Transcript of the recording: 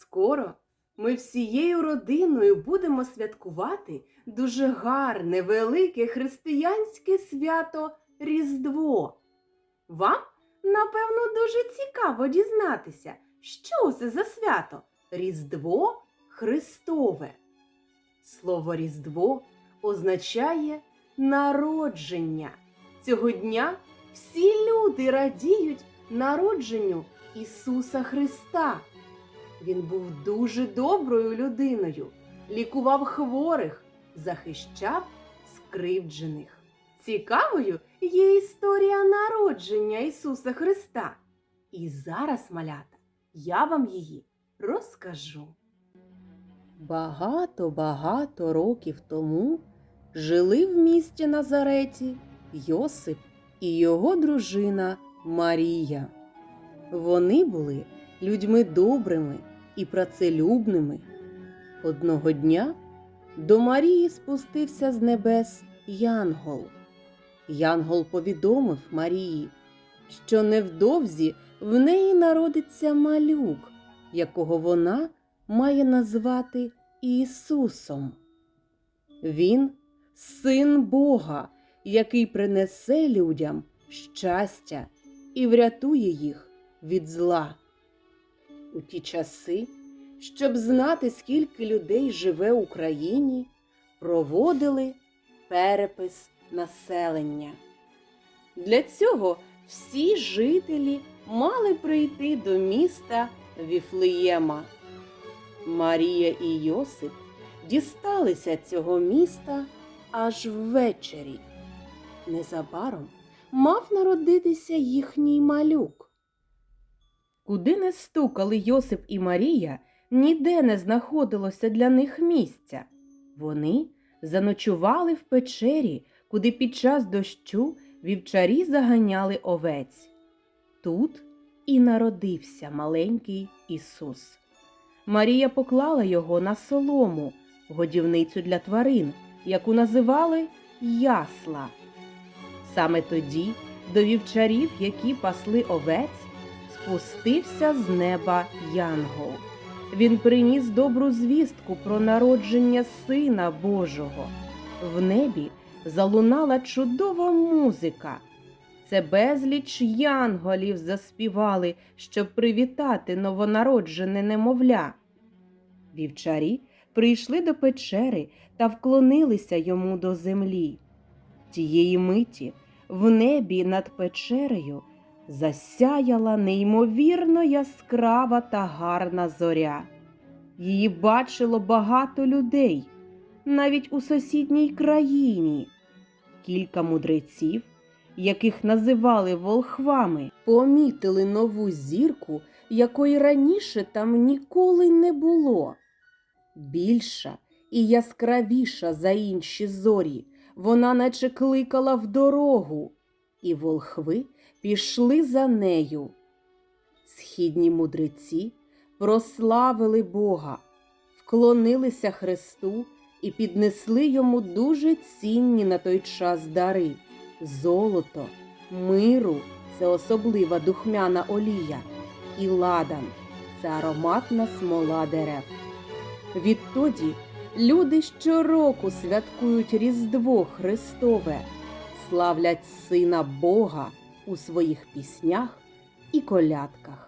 Скоро ми всією родиною будемо святкувати дуже гарне, велике християнське свято Різдво. Вам, напевно, дуже цікаво дізнатися, що це за свято Різдво Христове. Слово Різдво означає народження. Цього дня всі люди радіють народженню Ісуса Христа. Він був дуже доброю людиною, лікував хворих, захищав скривджених. Цікавою є історія народження Ісуса Христа. І зараз, малята, я вам її розкажу. Багато-багато років тому жили в місті Назареті Йосип і його дружина Марія. Вони були людьми добрими і працелюбними. Одного дня до Марії спустився з небес Янгол. Янгол повідомив Марії, що невдовзі в неї народиться малюк, якого вона має назвати Ісусом. Він син Бога, який принесе людям щастя і врятує їх від зла. У ті часи, щоб знати, скільки людей живе в Україні, проводили перепис населення. Для цього всі жителі мали прийти до міста Віфлеєма. Марія і Йосип дісталися цього міста аж ввечері. Незабаром мав народитися їхній малюк. Куди не стукали Йосип і Марія, ніде не знаходилося для них місця. Вони заночували в печері, куди під час дощу вівчарі заганяли овець. Тут і народився маленький Ісус. Марія поклала його на солому, годівницю для тварин, яку називали ясла. Саме тоді до вівчарів, які пасли овець, спустився з неба Янгол. Він приніс добру звістку про народження Сина Божого. В небі залунала чудова музика. Це безліч янголів заспівали, щоб привітати новонароджене немовля. Вівчарі прийшли до печери та вклонилися йому до землі. Тієї миті в небі над печерею засяяла неймовірно яскрава та гарна зоря. Її бачило багато людей, навіть у сусідній країні. Кілька мудреців, яких називали волхвами, помітили нову зірку, якої раніше там ніколи не було. Більша і яскравіша за інші зорі, вона наче кликала в дорогу, і волхви пішли за нею. Східні мудреці прославили Бога, вклонилися Христу і піднесли йому дуже цінні на той час дари золото, миру це особлива духмяна олія, і ладан це ароматна смола дерев. Відтоді люди щороку святкують Різдво Христове, славлять Сина Бога у своїх піснях і колядках.